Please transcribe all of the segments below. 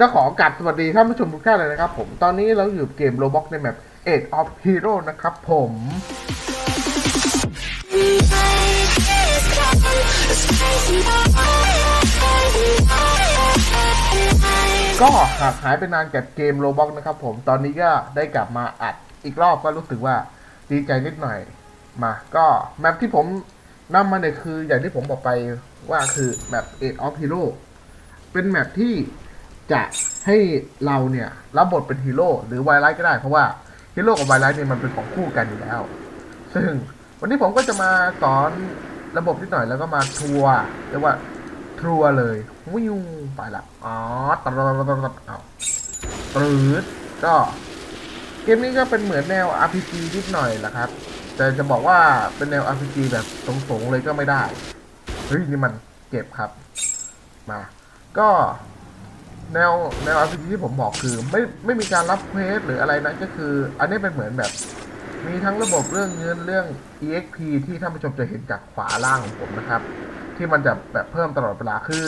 ก็ขอกราบสวัสดีท่านผู้ชมทุกท่านเลยนะครับ ผมตอนนี้เราอยู่เกม Roblox ในแมป Age of Hero นะครับผมก็หากหายไปนานกับเกม Roblox นะครับผมตอนนี้ก็ได้กลับมาอัดอีกรอบก็รู้สึกว่าดีใจนิดหน่อยมา ก็แมปที่ผมนำมาเนี่ยคืออย่างที่ผมบอกไปว่าคือแมป Age of Hero เป็นแมปที่ จะให้เราเนี่ยรับบทเป็นฮีโร่หรือไวไลท์ก็ได้เพราะว่าฮีโร่กับไวไลท์เนี่ยมันเป็นของคู่กันอยู่แล้ว ซึ่งวันนี้ผมก็จะมาสอนระบบนิดหน่อยแล้วก็มาทัวร์เรียกว่าทัวร์เลยวิวไปละอ๋อตดตดตดตดเอาปรืดก็เกมนี้ก็เป็นเหมือนแนว RPG นิดหน่อยแหละครับ แต่จะบอกว่าเป็นแนว RPG แบบตรงๆเลยก็ไม่ได้ เฮ้ย นี่มันเก็บครับ มา ก็ แนวแนว RPG ที่ผมบอกคือ ไม่ไม่มีการรับเควสหรืออะไรนะก็คือ อันนี้เป็นเหมือนแบบ มีทั้งระบบเรื่องเงินเรื่อง EXP ที่ท่านผู้ชมจะเห็นจากขวาล่างของผมนะครับ ที่มันจะแบบเพิ่มตลอดเวลาคือ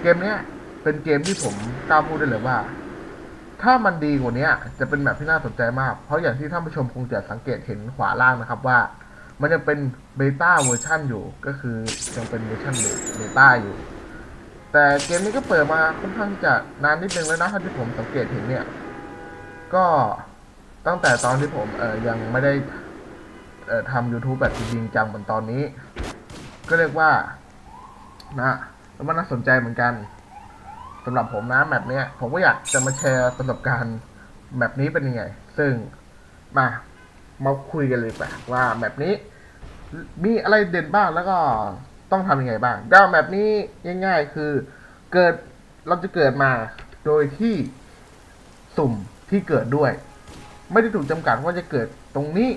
เกมเนี้ยเป็นเกมที่ผมกล้าพูดได้เลยว่า ถ้ามันดีกว่านี้จะเป็นแบบที่น่าสนใจมาก เพราะอย่างที่ท่านผู้ชมคงจะสังเกตเห็นขวาล่างนะครับว่า มันยังเป็นเบต้าเวอร์ชันอยู่ก็คือยังเป็นเวอร์ชันเบต้าอยู่ แต่เกมนี้ก็เปิดมาค่อนข้างจะนานนิดนึงแล้วนะถ้าที่ผมสังเกตเห็นเนี่ย ก็ตั้งแต่ตอนที่ผมเออยังไม่ได้เอ่อทำ YouTube แบบจริงจังเหมือนตอนนี้ ก็เรียกว่า นะแล้วมันน่าสนใจเหมือนกันสำหรับผมนะแบบเนี้ย ผมก็อยากจะมาแชร์ประสบการณ์แบบนี้เป็นยังไง ซึ่งมามาคุยกันเลยป่ะว่าแบบนี้ มีอะไรเด่นบ้างแล้วก็ ต้องทำยังไงบ้างก็แบบนี้ง่าย ๆ คือเกิดเราจะเกิดมาโดยที่สุ่มที่เกิดด้วย ไม่ได้ถูกจำกัดว่าจะเกิดตรงนี้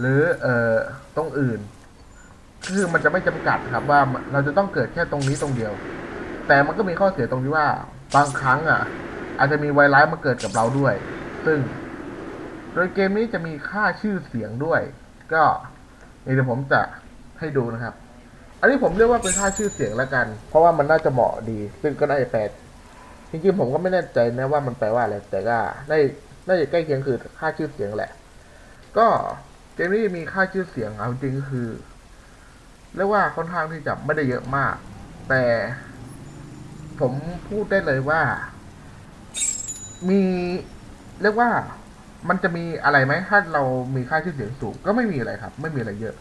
หรือเอ่อตรงอื่น คือมันจะไม่จำกัดครับว่าเราจะต้องเกิดแค่ตรงนี้ตรงเดียว แต่มันก็มีข้อเสียตรงที่ว่าบางครั้งอะ อาจจะมีไวรัสมาเกิดกับเราด้วย ซึ่ง โดยเกมนี้จะมีค่าชื่อเสียงด้วย ก็เดี๋ยวผมจะให้ดูนะครับ อันนี้ผมเรียกว่าเป็นค่าชื่อเสียงแล้วกัน เพราะว่ามันน่าจะเหมาะดี ซึ่งก็น่าจะแปลจริงๆผมก็ไม่แน่ใจนะว่ามันแปลว่าอะไร แต่ก็ได้น่าจะใกล้เคียงคือค่าชื่อเสียงแหละ ก็เกมนี้มีค่าชื่อเสียงเอาจริงก็คือเรียกว่าค่อนข้างที่จะไม่ได้เยอะมาก แต่ผมพูดได้เลยว่า มีเรียกว่ามันจะมีอะไรไหมถ้าเรามีค่าชื่อเสียงสูง ก็ไม่มีอะไรครับ ไม่มีอะไรเยอะ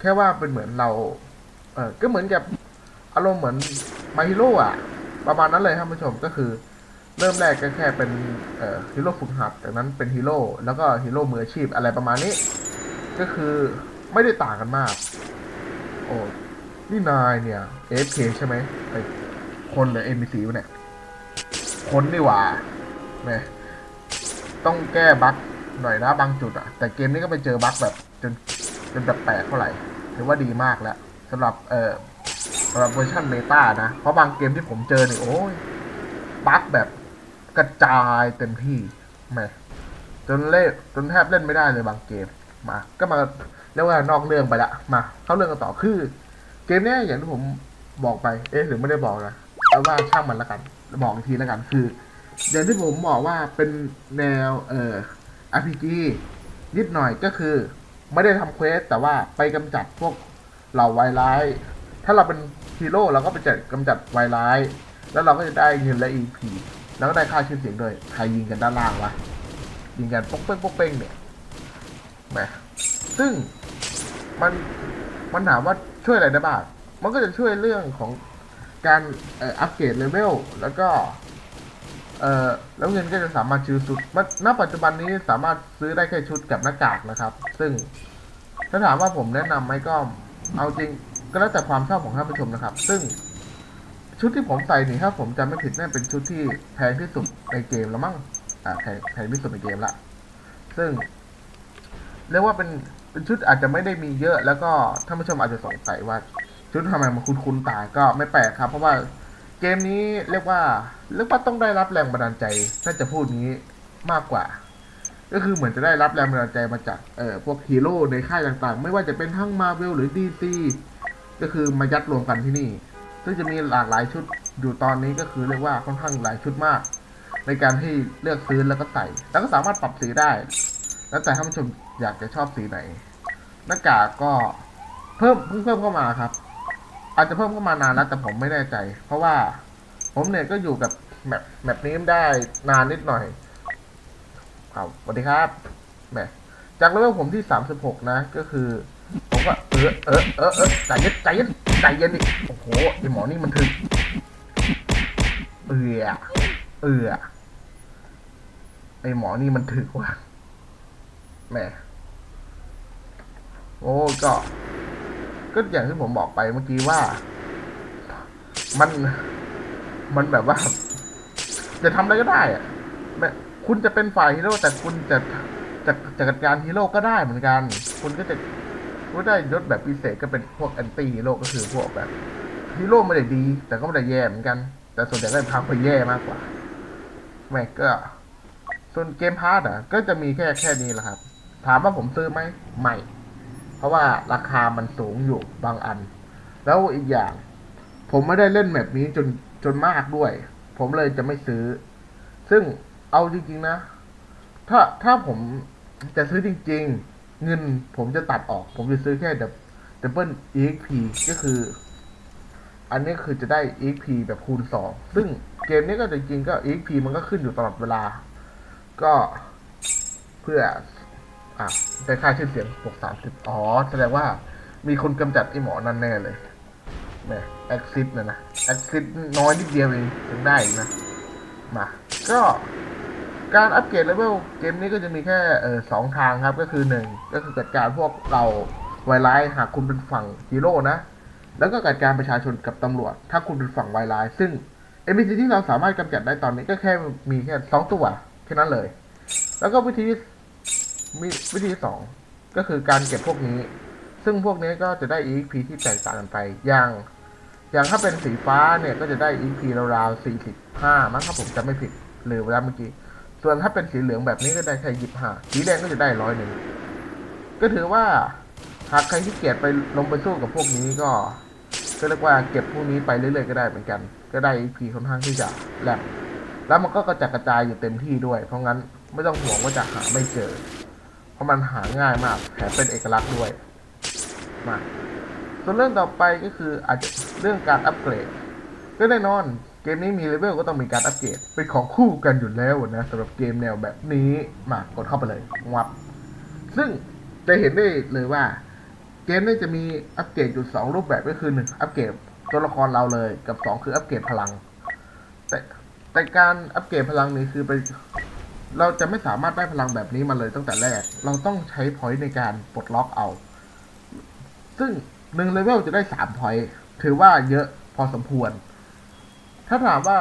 แค่ว่าเป็นเหมือนเรา ออก็เหมือนกับอารมณ์เหมือนมาฮิโร่อะประมาณนั้นเลยท่านผู้ชมก็คือ เริ่มแรกก็แค่เป็นฮีโร่ฝึกหัดจากนั้นเป็นฮีโร่แล้วก็ฮีโร่มืออาชีพอะไรประมาณนี้ ก็คือไม่ได้ต่างกันมาก โอ้นี่นายเนี่ย AFK ใช่ไหมไอคนหรือ NPC วะเนี่ยคนนี่หว่าแม่ต้องแก้บั๊กหน่อยนะบางจุดอะแต่เกมนี้ก็ไปเจอบั๊กแบบจนจนแบบแปลกเท่าไหร่ถือว่าดีมากแล้ว สำหรับเอ่อสำหรับเวอร์ชันเบต้านะ เพราะบางเกมที่ผมเจอเนี่ยโอ้ยบั๊กแบบกระจายเต็มที่แม่จนเล่นจนแทบเล่นไม่ได้เลยบางเกมมา ก็มาเรียกว่านอกเรื่องไปละมา เข้าเรื่องกันต่อคือ เกมนี้อย่างที่ผมบอกไป เอ๊ะหรือไม่ได้บอกนะเอาว่าช่างมันละกันบอกอีกทีละกันคือ อย่างที่ผมบอกว่าเป็นแนวเอ่อ RPG นิดหน่อยก็คือ ไม่ได้ทำเควสแต่ว่าไปกำจัดพวก เหล่าไวร้าย ถ้าเราเป็นฮีโร่เราก็ไปจัดกำจัดไวร้าย แล้วเราก็จะได้เงินและ EP แล้วก็ได้ค่าชื่อเสียงด้วยใครยิงกันด้านล่างวะยิงกันป๊กเป้งป๊กเป้งเนี่ยแหมซึ่งมันมันถามว่าช่วยอะไรได้บ้างมันก็จะช่วยเรื่องของการอัปเกรดเลเวลแล้วก็เอ่อแล้วเงินก็จะสามารถซื้อชุดณปัจจุบันนี้สามารถซื้อได้แค่ชุดกับหน้ากากนะครับ ซึ่งถ้าถามว่าผมแนะนำไหมก็ เอาจริงก็แล้วแต่ความชอบของท่านผู้ชมนะครับ ซึ่งชุดที่ผมใส่นี่ถ้าผมจำไม่ผิดน่าเป็นชุดที่แพงที่สุดในเกมแล้วมั้งอ่าแพงแพงที่สุดในเกมละซึ่งเรียกว่าเป็นเป็นชุดอาจจะไม่ได้มีเยอะ แล้วก็ท่านผู้ชมอาจจะสงสัยว่า ชุดทำไมมันคุ้นๆตาก็ไม่แปลกครับ เพราะว่าเกมนี้เรียกว่าเรียกว่าต้องได้รับแรงบันดาลใจถ้าจะพูดนี้มากกว่า ก็คือเหมือนจะได้รับแรงบันดาลใจมาจากเอ่อพวกฮีโร่ในค่ายต่างๆ ไม่ว่าจะเป็นทั้งมาเวลหรือดีซีก็คือมายัดรวมกันที่นี่ ซึ่งจะมีหลากหลายชุดอยู่ตอนนี้ก็คือเรียกว่าค่อนข้างหลายชุดมาก ในการที่เลือกซื้อแล้วก็ใส่ แล้วก็สามารถปรับสีได้ แล้วแต่ท่านผู้ชมอยากจะชอบสีไหน หน้ากากก็เพิ่มเพิ่งเพิ่มเข้ามาครับ อาจจะเพิ่มเข้ามานานแล้วแต่ผมไม่แน่ใจ เพราะว่าผมเนี่ยก็อยู่กับแมปแมปนี้ได้นานนิดหน่อย เอาสวัสดีครับแหมจากเลเวลผมที่สามสิบหกนะ ก็คือ ผมก็เออเออเออเออใจเย็นใจเย็นใจเย็นดิโอ้โหไอหมอนี่มันถึงเอือเอือไอหมอนี่มันถึกว่ะแหมโอ้ก็ก็อย่างที่ผมบอกไปเมื่อกี้ว่า มัน มันแบบว่า จะทำอะไรก็ได้อะแม่ คุณจะเป็นฝ่ายฮีโร่แต่คุณจะจะจัดการฮีโร่ก็ได้เหมือนกัน คุณก็จะก็ได้ยศแบบพิเศษก็เป็นพวกแอนตี้ฮีโร่ก็คือพวกแบบฮีโร่ไม่ได้ดี แต่ก็ไม่ได้แย่เหมือนกัน แต่ส่วนใหญ่ก็เป็นพาไปแย่มากกว่าแม่ก็ ส่วนเกมพาร์ตอะ ก็จะมีแค่แค่นี้แหละครับ ถามว่าผมซื้อไหมไม่เพราะว่าราคามันสูงอยู่บางอัน แล้วอีกอย่าง ผมไม่ได้เล่นแบบนี้จนจนมากด้วย ผมเลยจะไม่ซื้อ ซึ่ง เอาจริง ๆ นะ ถ้าถ้าผมจะซื้อจริง ๆ เงินผมจะตัดออก ผมจะซื้อแค่ดับเบิล EXP ก็คือ อันนี้คือจะได้ EXP แบบคูณสองซึ่งเกมนี้ก็จริงๆก็ EXP มันก็ขึ้นอยู่ตลอดเวลา ก็เพื่ออะได้ค่าชื่อเสียงบวกสามสิบอ๋อ แสดงว่ามีคนกำจัดไอ้หมอนั่นแน่เลยแหมแอคซิสนะนะแอคซิสน้อยนิดเดียวเองยังได้นะ มา ก็ การอัปเกรดเลเวลเกมนี้ก็จะมีแค่สองทางครับก็คือหนึ่งก็คือจัดการพวกเราไวไลท์หากคุณเป็นฝั่งฮีโร่นะ แล้วก็จัดการประชาชนกับตำรวจ ถ้าคุณเป็นฝั่งไวไลท์ซึ่ง NPC ที่เราสามารถกำจัดได้ตอนนี้ก็แค่มีแค่สองตัวแค่นั้นเลย แล้วก็วิธีมีวิธีสองก็คือการเก็บพวกนี้ ซึ่งพวกนี้ก็จะได้ EXP ที่แตกต่างกันไปอย่างอย่างถ้าเป็นสีฟ้าเนี่ยก็จะได้ EXP ราวๆ45 มั้งถ้าผมจำไม่ผิดหรือเวลาเมื่อกี้ ส่วนถ้าเป็นสีเหลืองแบบนี้ก็ได้แค่25สีแดงก็จะได้ร้อยหนึ่งก็ถือว่าหากใครที่เกียจไปลงไปสู้กับพวกนี้ก็ก็เรียกว่าเก็บพวกนี้ไปเรื่อยๆก็ได้เหมือนกัน ก็ได้ EXP ค่อนข้างที่จะแหลมแล้วมันก็กระจัดกระจายอยู่เต็มที่ด้วย เพราะงั้นไม่ต้องห่วงว่าจะหาไม่เจอ เพราะมันหาง่ายมากแถมเป็นเอกลักษณ์ด้วยมาส่วนเรื่องต่อไปก็คืออาจจะเรื่องการอัปเกรดก็แน่นอน เกมนี้มีเลเวลก็ต้องมีการอัปเกรดเป็นของคู่กันอยู่แล้วนะสำหรับเกมแนวแบบนี้มากดเข้าไปเลยงับ ซึ่งจะเห็นได้เลยว่า เกมนี้จะมีอัปเกรดอยู่สองรูปแบบก็คือหนึ่งอัปเกรดตัวละครเราเลยกับสองคืออัปเกรดพลัง แต่แต่การอัปเกรดพลังนี้คือไปเราจะไม่สามารถได้พลังแบบนี้มาเลยตั้งแต่แรก เราต้องใช้พอยต์ในการปลดล็อกเอา ซึ่งหนึ่งเลเวลจะได้สามพอยต์ถือว่าเยอะพอสมควร ถ้าถามว่า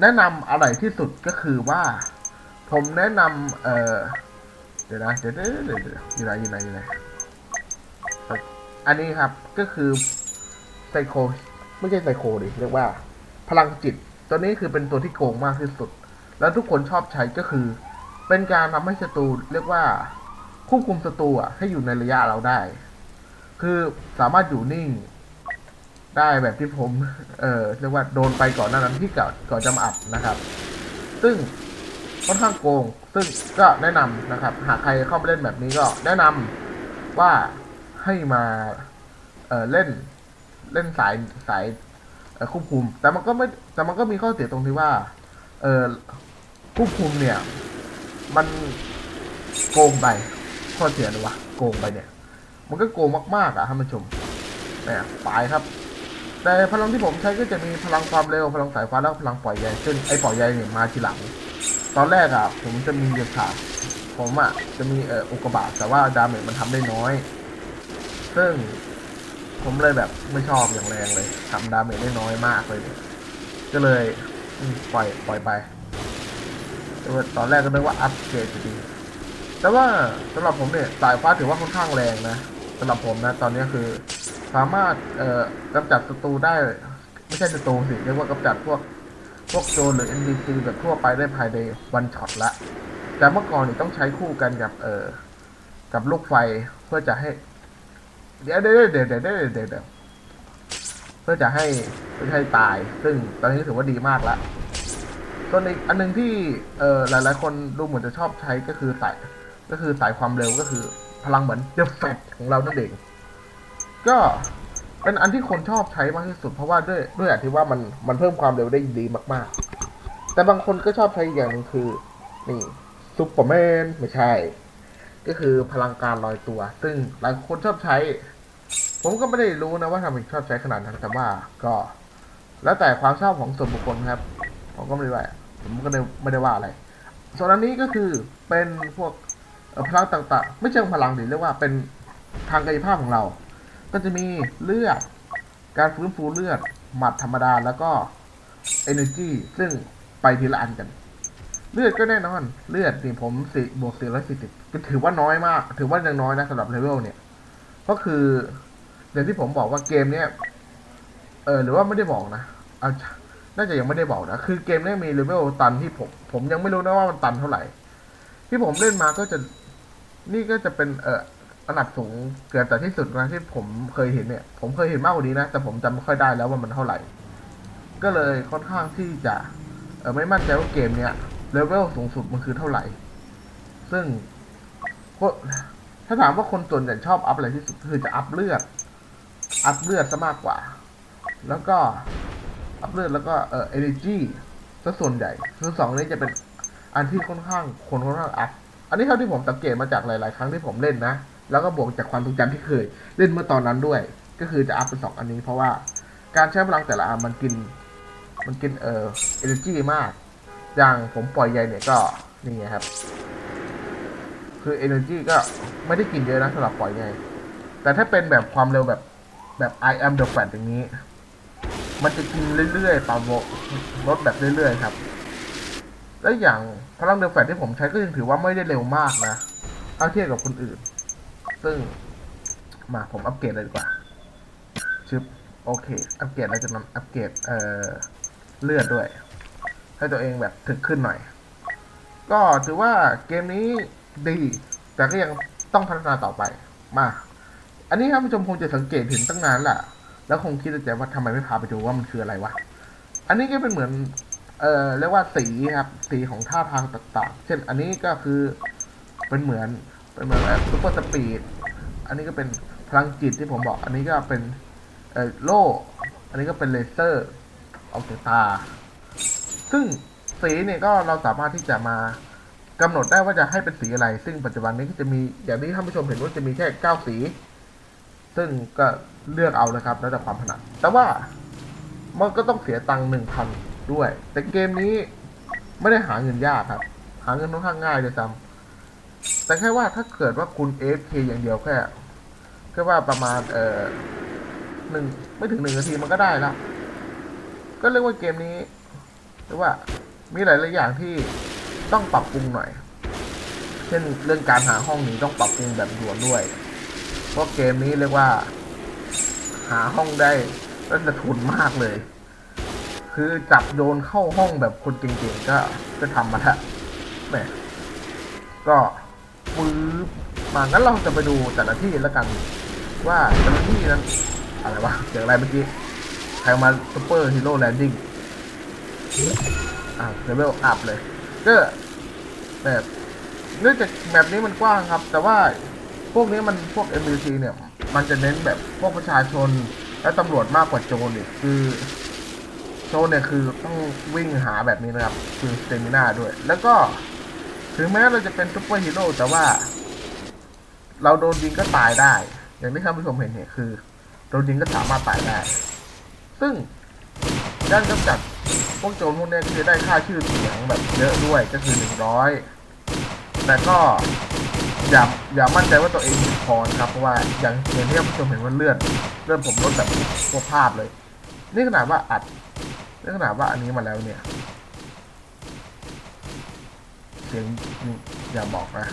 แนะนำอะไรที่สุดก็คือว่า ผมแนะนำเออเดี๋ยวนะเดี๋ยวเดี๋ยวเดี๋ยวอยู่ไหนอยู่ไหนอยู่ไหนอันนี้ครับก็คือไซโคไม่ใช่ไซโคดิเรียกว่า พลังจิต ตัวนี้คือเป็นตัวที่โกงมากที่สุด แล้วทุกคนชอบใช้ก็คือ เป็นการทำให้ศัตรูเรียกว่าควบคุมศัตรูอะให้อยู่ในระยะเราได้ คือสามารถอยู่นิ่ง ได้แบบที่ผม เออเรียกว่าโดนไปก่อนหน้านั้นที่ก่อนก่อนจะมาอัดนะครับ ซึ่งค่อนข้างโกง ซึ่งก็แนะนำนะครับ หากใครเข้ามาเล่นแบบนี้ก็แนะนำว่าให้มา เออเล่นเล่นสายสายเอ่อควบคุม แต่มันก็ไม่แต่มันก็มีข้อเสียตรงที่ว่า เออควบคุมเนี่ย มันโกงไปข้อเสียเลยวะโกงไปเนี่ย มันก็โกงมากๆอะท่านผู้ชมเนี่ยตายครับ แต่พลังที่ผมใช้ก็จะมีพลังความเร็วพลังสายฟ้าแล้วพลังปล่อยใยซึ่งไอ้ปล่อยใยเนี่ยมาทีหลัง ตอนแรกอะผมจะมีเดียขาดผมอะจะมีเอ่ออุกกาบาตแต่ว่าดาเมจมันทำได้น้อย ซึ่งผมเลยแบบไม่ชอบอย่างแรงเลยทำดาเมจได้น้อยมากเลยเนี่ยก็เลยปล่อยปล่อยไปแต่ว่าตอนแรกก็นึกว่าอัพเกรดจะดีแต่ว่าสำหรับผมเนี่ยสายฟ้าถือว่าค่อนข้างแรงนะสำหรับผมนะ ตอนนี้คือ สามารถเอ่อกำจัดศัตรูได้ ไม่ใช่ศัตรูสิเรียกว่ากำจัดพวกพวกโจรหรือ NPC แบบทั่วไปได้ภายในวันช็อตละแต่เมื่อก่อนนี่ต้องใช้คู่กันกับ เอ่อกับลูกไฟเพื่อจะให้ เดี๋ยวเดี๋ยวเดี๋ยวเดี๋ยวเดี๋ยวเดี๋ยวเพื่อจะให้เพื่อให้ตาย ซึ่งตอนนี้ถือว่าดีมากละส่วนอีกอันหนึงที่เออหลาย ๆ คนดูเหมือนจะชอบใช้ก็คือสายก็คือสายความเร็วก็คือพลังเหมือนเดฟแฟตของเรานั่นเอง ก็เป็นอันที่คนชอบใช้มากที่สุดเพราะว่าด้วยด้วยอที่ว่ามันมันเพิ่มความเร็วได้ดีมาก ๆ แต่บางคนก็ชอบใช้อย่างนึงคือ นี่ซูเปอร์แมนไม่ใช่ ก็คือพลังการลอยตัว ซึ่งหลายคนชอบใช้ ผมก็ไม่ได้รู้นะว่าทำไมชอบใช้ขนาดนั้นแต่ว่าก็ แล้วแต่ความชอบของส่วนบุคคลครับ ผมก็ไม่ได้ว่าผมก็ไม่ได้ว่าอะไร ส่วนอันนี้ก็คือเป็นพวกพลังต่างๆ ไม่เชิงพลังดิเรียกว่าเป็นทางกายภาพของเรา ก็จะมีเลือด การฟื้นฟูเลือด หมัดธรรมดาแล้วก็ energy ซึ่งไปทีละอันกัน เลือดก็แน่นอน เลือดนี่ผมสี่บวกสี่ร้อยสี่สิบก็ถือว่าน้อยมาก ถือว่ายังน้อยนะสำหรับเลเวลเนี่ย ก็คืออย่างที่ผมบอกว่าเกมเนี้ยเออหรือว่าไม่ได้บอกนะอาน่าจะยังไม่ได้บอกนะ คือเกมนี้มีเลเวลตันที่ผม ผมยังไม่รู้นะว่ามันตันเท่าไหร่ ที่ผมเล่นมาก็จะ นี่ก็จะเป็นเออ อันดับสูงเกินแต่ที่สุดนะที่ผมเคยเห็นเนี่ย ผมเคยเห็นมากกว่านี้นะ แต่ผมจำไม่ค่อยได้แล้วว่ามันเท่าไหร่ ก็เลยค่อนข้างที่จะเออไม่มั่นใจว่าเกมเนี้ยเลเวลสูงสุดมันคือเท่าไหร่ ซึ่งก็ถ้าถามว่าคนส่วนใหญ่ชอบอัพอะไรที่สุดคือจะอัพเลือด อัพเลือดซะมากกว่า แล้วก็อัพเลือดแล้วก็เอ่อ energy ซะส่วนใหญ่คือสองนี้จะเป็นอันที่ค่อนข้างคนค่อนข้างอัพอันนี้เท่าที่ผมสังเกตมาจากหลาย ๆ ครั้งที่ผมเล่นนะ แล้วก็บวกจากความทรงจำที่เคยเล่นเมื่อตอนนั้นด้วย ก็คือจะอัพเป็นสองอันนี้ เพราะว่าการใช้พลังแต่ละอันมันกิน มันกินเอ่อ energy มาก อย่างผมปล่อยใยเนี่ยก็นี่ไงครับ คือ energy ก็ไม่ได้กินเยอะนะสำหรับปล่อยใยแต่ถ้าเป็นแบบความเร็วแบบแบบ I am the fan อย่างนี้ มันจะกินเรื่อยๆตามวลดแบบเรื่อยๆครับ และอย่างพลังเดลแฟตที่ผมใช้ก็ยังถือว่าไม่ได้เร็วมากนะถ้าเทียบกับคนอื่น ซึ่ง มาผมอัปเกรดเลยดีกว่าชึบโอเค อัปเกรดแล้วจากนั้นอัปเกรดเอ่อเลือดด้วย ให้ตัวเองแบบถึกขึ้นหน่อย ก็ถือว่าเกมนี้ดี แต่ก็ยังต้องพัฒนาต่อไป มา อันนี้ท่านผู้ชมคงจะสังเกตเห็นตั้งนานแหละแล้วคงคิดในใจว่าทำไมไม่พาไปดูว่ามันคืออะไรวะ อันนี้ก็เป็นเหมือน เอ่อเรียกว่าสีครับ สีของท่าทางต่างๆ เช่น อันนี้ก็คือเป็นเหมือนเป็นเหมือนแบบซุปเปอร์สปีด อันนี้ก็เป็นพลังจิตที่ผมบอก อันนี้ก็เป็นเอ่อโล่ อันนี้ก็เป็นเลเซอร์ออกจากตา ซึ่งสีเนี่ยก็เราสามารถที่จะมากำหนดได้ว่าจะให้เป็นสีอะไร ซึ่งปัจจุบันนี้ก็จะมีอย่างที่ท่านผู้ชมเห็นว่าจะมีแค่เก้าสี ซึ่งก็เลือกเอานะครับ แล้วแต่ความถนัด แต่ว่ามันก็ต้องเสียตังค์หนึ่งพันด้วย แต่เกมนี้ไม่ได้หาเงินยากครับ หาเงินค่อนข้างง่ายเลยซ้ำ แต่แค่ว่าถ้าเกิดว่าคุณ AFK อย่างเดียวแค่แค่ว่าประมาณเอ่อหนึ่งไม่ถึงหนึ่งนาทีมันก็ได้ละก็เรียกว่าเกมนี้เรียกว่ามีหลายๆอย่างที่ต้องปรับปรุงหน่อย เช่นเรื่องการหาห้องนี้ต้องปรับปรุงแบบด่วนด้วย เพราะเกมนี้เรียกว่า หาห้องได้ก็จะทุนมากเลย คือจับโยนเข้าห้องแบบคนเก่งๆก็จะทำมาละแหมก็ ปื๊บมางั้นเราจะไปดูแต่ละที่แล้วกัน ว่าแต่ละที่นั้นอะไรวะเสียงอะไรเมื่อกี้ใครมาซูเปอร์ฮีโร่แลนดิ้งอ่าเลเวลอัพเลยก็แบบเนื่องจากแบบนี้มันกว้างครับ แต่ว่าพวกนี้มันพวก MBC เนี่ย มันจะเน้นแบบพวกประชาชนและตำรวจมากกว่าโจรอีกคือโจรเนี่ยคือต้องวิ่งหาแบบนี้นะครับ คือสเตมิน่าด้วย แล้วก็ ถึงแม้เราจะเป็นซูเปอร์ฮีโร่แต่ว่า เราโดนยิงก็ตายได้ อย่างที่ท่านผู้ชมเห็นเนี่ยคือ โดนยิงก็สามารถตายได้ ซึ่งการกำจัดพวกโจรพวกเนี้ยคือได้ค่าชื่อเสียงแบบเยอะด้วยก็คือหนึ่งร้อยแต่ก็อย่าอย่ามั่นใจว่าตัวเองมีพรครับเพราะว่าอย่างอย่างที่ท่านผู้ชมเห็นว่าเลือดเลือดผมลดแบบพวกภาพเลย นี่ขนาดว่าอัดนี่ขนาดว่าอันนี้มาแล้วเนี่ยียงอย่าบอกนะ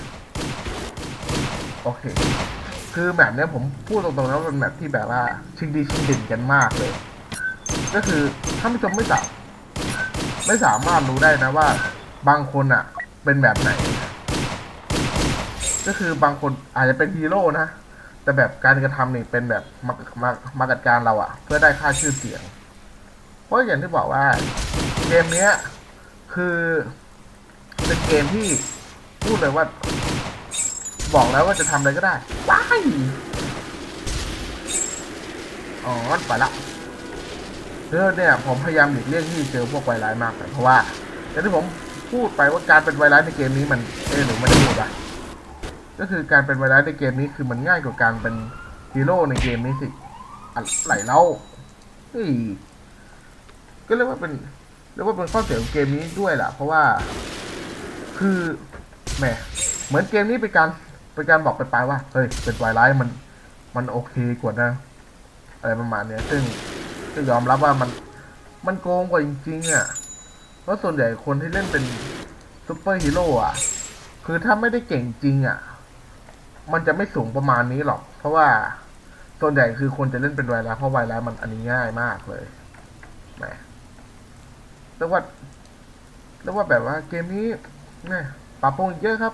โอเค คือแบบเนี้ยผมพูดตรงๆนะว่าเป็นแบบที่แบบว่าชิงดีชิงเด่นกันมากเลย ก็คือท่านผู้ชมไม่สามไม่สามารถรู้ได้นะว่า บางคนอะเป็นแบบไหน ก็คือบางคนอาจจะเป็นฮีโร่นะแต่แบบการกระทำนี่เป็นแบบมามามากัดการเราอะเพื่อได้ค่าชื่อเสียง เพราะอย่างที่บอกว่า เกมเนี้ยคือ เป็นเกมที่พูดเลยว่า บอกแล้วว่าจะทำอะไรก็ได้ว้ายอ๋อไปละเออเนี่ยผมพยายามหลีกเลี่ยงที่เจอพวกไวร้ายมากเลยเพราะว่าอย่างที่ผมพูดไปว่าการเป็นไวร้ายในเกมนี้มันเออหนูไม่ได้พูดอะก็คือการเป็นไวร้ายในเกมนี้คือมันง่ายกว่าการเป็นฮีโร่ในเกมนี้สิอะไรเล่าเฮ้ยก็เรียกว่าเป็นเรียกว่าเป็นข้อเสียของเกมนี้ด้วยแหละเพราะว่า คือแหมเหมือนเกมนี้เป็นการเป็นการบอกไปไปว่าเฮ้ยเป็นไวร้ายมัน มันโอเคกว่านะอะไรประมาณเนี้ย ซึ่งก็ยอมรับว่ามันมันโกงกว่าจริงๆอะเพราะส่วนใหญ่คนที่เล่นเป็นซูเปอร์ฮีโร่อะ คือถ้าไม่ได้เก่งจริงอะ มันจะไม่สูงประมาณนี้หรอก เพราะว่าส่วนใหญ่คือคนจะเล่นเป็นไวร้ายเพราะไวร้ายมันอันนี้ง่ายมากเลยแหมแล้วว่าแล้วว่าแบบว่าเกมนี้ นี่ปรับปรุงอีกเยอะครับ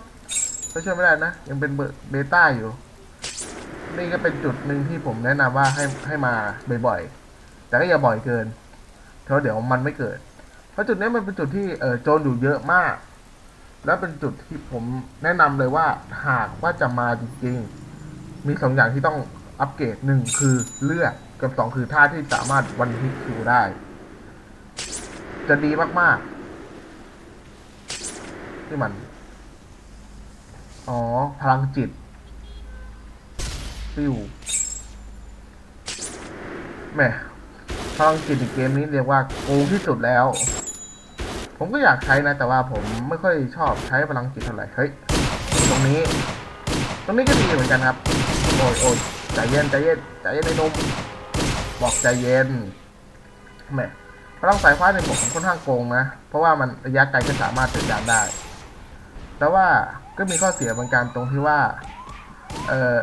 ก็เชื่อไม่ได้นะ ยังเป็นเบต้าอยู่ นี่ก็เป็นจุดหนึ่งที่ผมแนะนำว่าให้ให้มาบ่อยๆ แต่ก็อย่าบ่อยเกิน เพราะเดี๋ยวมันไม่เกิด เพราะจุดนี้มันเป็นจุดที่เออโจรอยู่เยอะมาก แล้วเป็นจุดที่ผมแนะนำเลยว่าหากว่าจะมาจริงๆ มีสองอย่างที่ต้องอัปเกรดหนึ่งคือเลือดกับสองคือท่าที่สามารถวันฮิตคิวได้ จะดีมากๆ ที่มัน อ๋อ พลังจิตฟิวแหม่พลังจิตในเกมนี้เรียกว่าโกงที่สุดแล้ว ผมก็อยากใช้นะ แต่ว่าผมไม่ค่อยชอบใช้พลังจิตเท่าไหร่ เฮ้ย ตรงนี้ ตรงนี้ก็ดีเหมือนกันครับ โอ้ยโอ้ยใจเย็นใจเย็นใจเย็นในนมบอกใจเย็นแหม่พลังสายฟ้าในผมค่อนข้างโกงนะ เพราะว่ามันระยะไกลก็สามารถจัดการได้ แต่ว่าก็มีข้อเสียเหมือนกันตรงที่ว่า เออ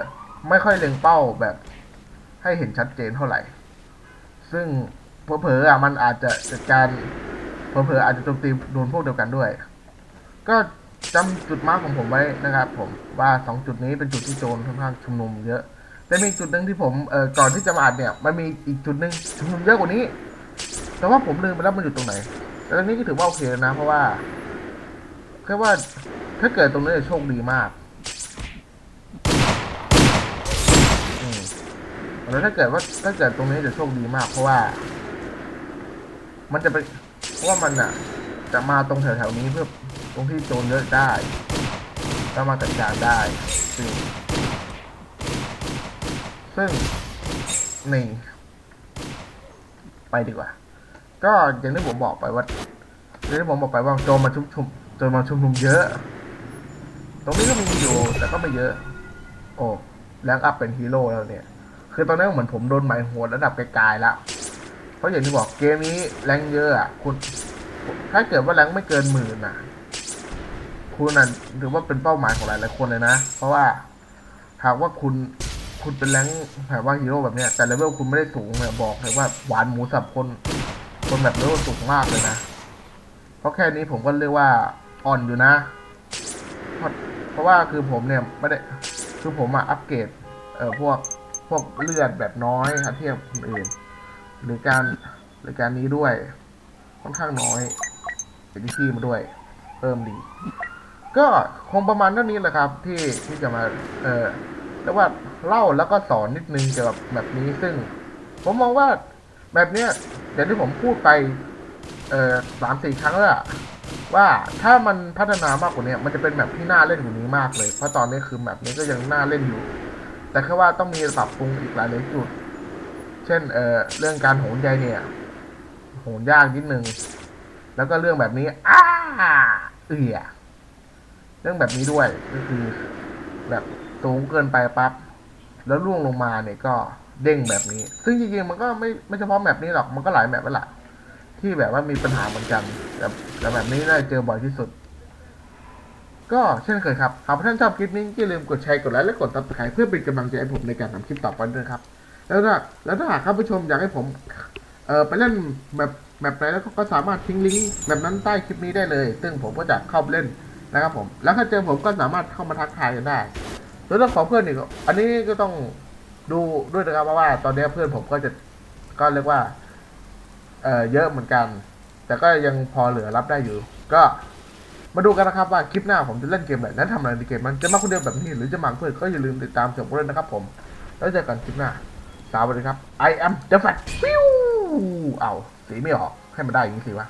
ไม่ค่อยเล็งเป้าแบบให้เห็นชัดเจนเท่าไหร่ ซึ่งเผลอๆอะมันอาจจะจัดการเผลอๆอาจจะโจมตีโดนพวกเดียวกันด้วย ก็จำจุดมาร์กของผมไว้นะครับผมว่าสองจุดนี้เป็นจุดที่โจรค่อนข้างชุมนุมเยอะแต่มีจุดหนึ่งที่ผมเออก่อนที่จะมาอัดเนี่ยมันมีอีกจุดหนึ่งชุมนุมเยอะกว่านี้ แต่ว่าผมลืมไปแล้วมันอยู่ตรงไหนแต่ตรงนี้ก็ถือว่าโอเคแล้วนะ เพราะว่าแค่ว่า ถ้าเกิดตรงนี้จะโชคดีมากแล้วถ้าเกิดว่าถ้าเกิดตรงนี้จะโชคดีมาก เพราะว่า มันจะไปเพราะว่ามันอะ จะมาตรงแถวๆนี้เพื่อตรงที่โจรเยอะได้แล้วมาจัดการได้ซึ่งซึ่งนี่ไปดีกว่า ก็อย่างที่ผมบอกไปว่าอย่างที่ผมบอกไปว่าโจรมาชุมชุมโจรมาชุมนุมเยอะ ตรงนี้ก็มีอยู่แต่ก็ไม่เยอะ โอ้แรงอัพเป็นฮีโร่แล้วเนี่ย คือตอนนี้เหมือนผมโดนหมายหัวระดับไกลๆแล้ว เพราะอย่างที่บอกเกมนี้แรงเยอะอะคุณ ถ้าเกิดว่าแรงไม่เกินหมื่นอะ คุณน่ะถือว่าเป็นเป้าหมายของหลายๆคนเลยนะ เพราะว่าหากว่าคุณคุณเป็นแรงแบบว่าฮีโร่แบบเนี้ย แต่เลเวลคุณไม่ได้สูงเนี่ยบอกเลยว่าหวานหมูสับคน คนแบบเลเวลสูงมากเลยนะ เพราะแค่นี้ผมก็เรียกว่าอ่อนอยู่นะ เพราะว่าคือผมเนี่ยไม่ได้คือผมอะอัปเกรดเอ่อพวกพวกเลือดแบบน้อยครับเทียบคนอื่น หรือการหรือการนี้ด้วย ค่อนข้างน้อยเอดีซีมาด้วย เพิ่มดี ก็คงประมาณเท่านี้แหละครับ ที่ที่จะมาเออเรียกว่าเล่าแล้วก็สอนนิดนึงเกี่ยวกับแบบนี้ซึ่ง ผมมองว่าแบบเนี้ยอย่างที่ผมพูดไปเอ่อสามสี่ครั้งแล้วอะ ว่าถ้ามันพัฒนามากกว่านี้มันจะเป็นแบบที่น่าเล่นกว่านี้มากเลย เพราะตอนนี้คือแบบนี้ก็ยังน่าเล่นอยู่ แต่แค่ว่าต้องมีปรับปรุงอีกหลายๆจุด เช่นเออเรื่องการโหนใยเนี่ยโหนยากนิดนึงแล้วก็เรื่องแบบนี้อ้าเอือเรื่องแบบนี้ด้วยก็คือ แบบสูงเกินไปปั๊บแล้วล่วงลงมาเนี่ยก็เด้งแบบนี้ ซึ่งจริงๆมันก็ไม่ไม่เฉพาะแบบนี้หรอกมันก็หลายแบบแล้วล่ะ ที่แบบว่ามีปัญหาเหมือนกันแต่แต่แบบนี้ได้เจอบ่อยที่สุด ก็เช่นเคยครับ หากท่านชอบคลิปนี้อย่าลืมกดแชร์กดไลค์และกดติดตามเพื่อเป็นกำลังใจให้ผมในการทำคลิปต่อไปด้วยครับ แล้วถ้าแล้วถ้าหากท่านผู้ชมอยากให้ผมเออไปเล่นแบบแบบไหนแล้วก็สามารถทิ้งลิงก์แบบนั้นใต้คลิปนี้ได้เลย ซึ่งผมก็จะเข้าไปเล่นนะครับผม แล้วถ้าเจอผมก็สามารถเข้ามาทักทายกันได้ส่วนเรื่องขอเพื่อนอีกอันนี้ก็ต้องดูด้วยนะครับเพราะว่า ตอนนี้เพื่อนผมก็จะก็เรียกว่า เอ่อเยอะเหมือนกัน แต่ก็ยังพอเหลือรับได้อยู่ ก็มาดูกันนะครับว่าคลิปหน้าผมจะเล่นเกมไหนนั้นทำอะไรในเกมมันจะมาคนเดียวแบบนี้หรือจะมาเพื่อนก็อย่าลืมติดตามชมกันด้วยนะครับผม แล้วเจอกันคลิปหน้าสวัสดีครับ I am the fat ฟิวเอาสีไม่ออกให้มันได้อย่างนี้สิวะ